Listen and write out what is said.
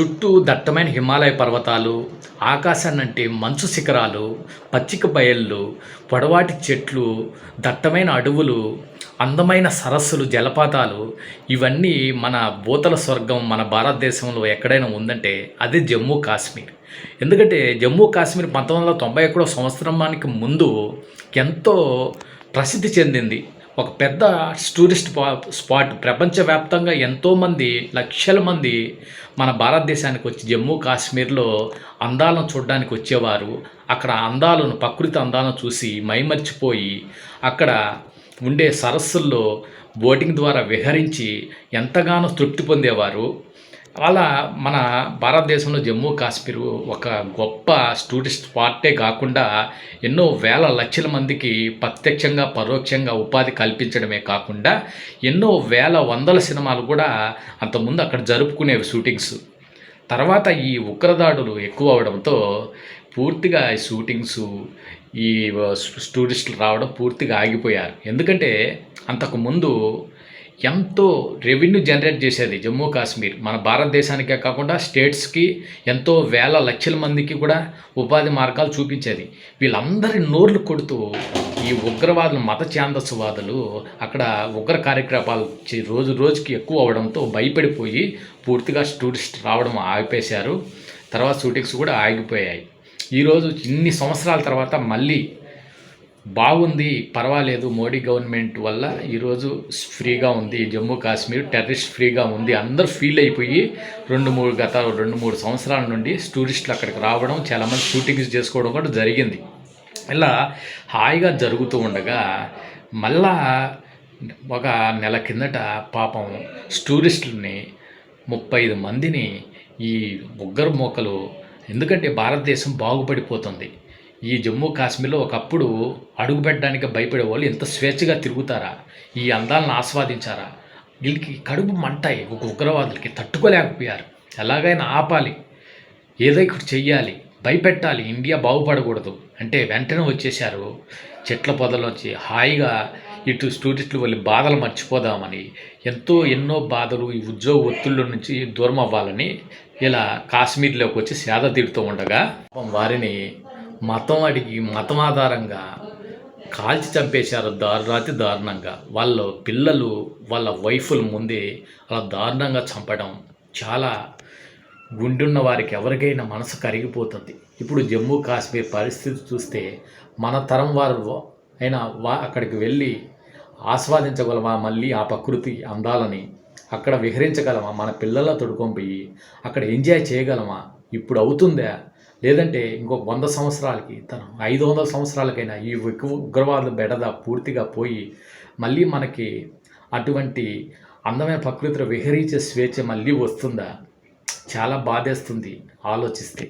చుట్టూ దట్టమైన హిమాలయ పర్వతాలు ఆకాశాన్నంటే మంచు శిఖరాలు పచ్చిక బయళ్ళు పొడవాటి చెట్లు దట్టమైన అడవులు అందమైన సరస్సులు జలపాతాలు ఇవన్నీ మన భూతల స్వర్గం మన భారతదేశంలో ఎక్కడైనా ఉందంటే అది జమ్మూ కాశ్మీర్. ఎందుకంటే జమ్మూ కాశ్మీర్ పంతొమ్మిది వందల తొంభై ఒకటో సంవత్సరానికి ముందు ఎంతో ప్రసిద్ధి చెందింది. ఒక పెద్ద టూరిస్ట్ స్పాట్. ప్రపంచవ్యాప్తంగా ఎంతోమంది లక్షల మంది మన భారతదేశానికి వచ్చి జమ్మూ కాశ్మీర్లో అందాలను చూడడానికి వచ్చేవారు. అక్కడ అందాలను ప్రకృతి అందాలను చూసి మైమర్చిపోయి అక్కడ ఉండే సరస్సుల్లో బోటింగ్ ద్వారా విహరించి ఎంతగానో తృప్తి పొందేవారు. అలా మన భారతదేశంలో జమ్మూ కాశ్మీర్ ఒక గొప్ప టూరిస్ట్ స్పాటే కాకుండా ఎన్నో వేల లక్షల మందికి ప్రత్యక్షంగా పరోక్షంగా ఉపాధి కల్పించడమే కాకుండా ఎన్నో వేల వందల సినిమాలు కూడా అంతకుముందు అక్కడ జరుపుకునేవి షూటింగ్స్ తర్వాత ఈ ఉగ్రదాడులు ఎక్కువ అవడంతో పూర్తిగా ఈ షూటింగ్స్ ఈ టూరిస్టులు రావడం పూర్తిగా ఆగిపోయారు. ఎందుకంటే అంతకుముందు ఎంతో రెవెన్యూ జనరేట్ చేసేది జమ్మూ కాశ్మీర్. మన భారతదేశానికే కాకుండా స్టేట్స్కి ఎంతో వేల లక్షల మందికి కూడా ఉపాధి మార్గాలు చూపించేది. వీళ్ళందరి నోర్లు కొడుతూ ఈ ఉగ్రవాదులు మత ఛాందస్వాదులు అక్కడ ఉగ్ర కార్యకలాపాలు రోజు రోజుకి ఎక్కువ అవడంతో భయపడిపోయి పూర్తిగా టూరిస్ట్ రావడం ఆగిపేశారు తర్వాత షూటింగ్స్ కూడా ఆగిపోయాయి. ఈరోజు ఇన్ని సంవత్సరాల తర్వాత మళ్ళీ బాగుంది పర్వాలేదు. మోడీ గవర్నమెంట్ వల్ల ఈరోజు ఫ్రీగా ఉంది. జమ్మూ కాశ్మీర్ టెర్రరిస్ట్ ఫ్రీగా ఉంది. అందరూ ఫీల్ అయిపోయి రెండు మూడు గత రెండు మూడు సంవత్సరాల నుండి టూరిస్టులు అక్కడికి రావడం చాలామంది షూటింగ్స్ చేసుకోవడం కూడా జరిగింది. ఇలా హాయిగా జరుగుతూ ఉండగా మళ్ళా ఒక నెల కిందట పాపం టూరిస్టులని ముప్పై ఐదు మందిని ఈ ఉగ్గర మొక్కలు ఎందుకంటే భారతదేశం బాగుపడిపోతుంది. ఈ జమ్మూ కాశ్మీర్లో ఒకప్పుడు అడుగు పెట్టడానికి భయపడే వాళ్ళు ఎంత స్వేచ్ఛగా తిరుగుతారా? ఈ అందాలను ఆస్వాదించారా? వీళ్ళకి కడుపు మంటాయి ఒక ఉగ్రవాదులకి తట్టుకోలేకపోయారు. ఎలాగైనా ఆపాలి. ఏదో ఒకటి చెయ్యాలి. భయపెట్టాలి. ఇండియా బాగుపడకూడదు. అంటే వెంటనే వచ్చేసారు చెట్ల పొదలోంచి హాయిగా ఇటు స్టూడెంట్లు వాళ్ళ బాధలు మర్చిపోదామని ఎంతో ఎన్నో బాధలు ఈ ఉద్యోగ ఒత్తిళ్ళ నుంచి దూరం అవ్వాలని ఇలా కాశ్మీర్లోకి వచ్చి సేద తీరుతూ ఉండగా వారిని మతం అడిగి మతం ఆధారంగా కాల్చి చంపేశారు దారుణాతి దారుణంగా. వాళ్ళ పిల్లలు వాళ్ళ వైఫుల ముందే అలా దారుణంగా చంపడం చాలా గుండున్న వారికి ఎవరికైనా మనసు కరిగిపోతుంది. ఇప్పుడు జమ్మూ కాశ్మీర్ పరిస్థితి చూస్తే మన తరం వారు అయినా వా అక్కడికి వెళ్ళి ఆస్వాదించగలమా మళ్ళీ ఆ ప్రకృతి అందాలని? అక్కడ విహరించగలమా? మన పిల్లల తొడుకొని పోయి అక్కడ ఎంజాయ్ చేయగలమా? ఇప్పుడు అవుతుందా? లేదంటే ఇంకొక వంద సంవత్సరాలకి తను ఐదు వందల సంవత్సరాలకైనా ఈ ఉగ్రవాద బెడద పూర్తిగా పోయి మళ్ళీ మనకి అటువంటి అందమైన ప్రకృతిలో విహరించే స్వేచ్ఛ మళ్ళీ వస్తుందా? చాలా బాధేస్తుంది ఆలోచిస్తే.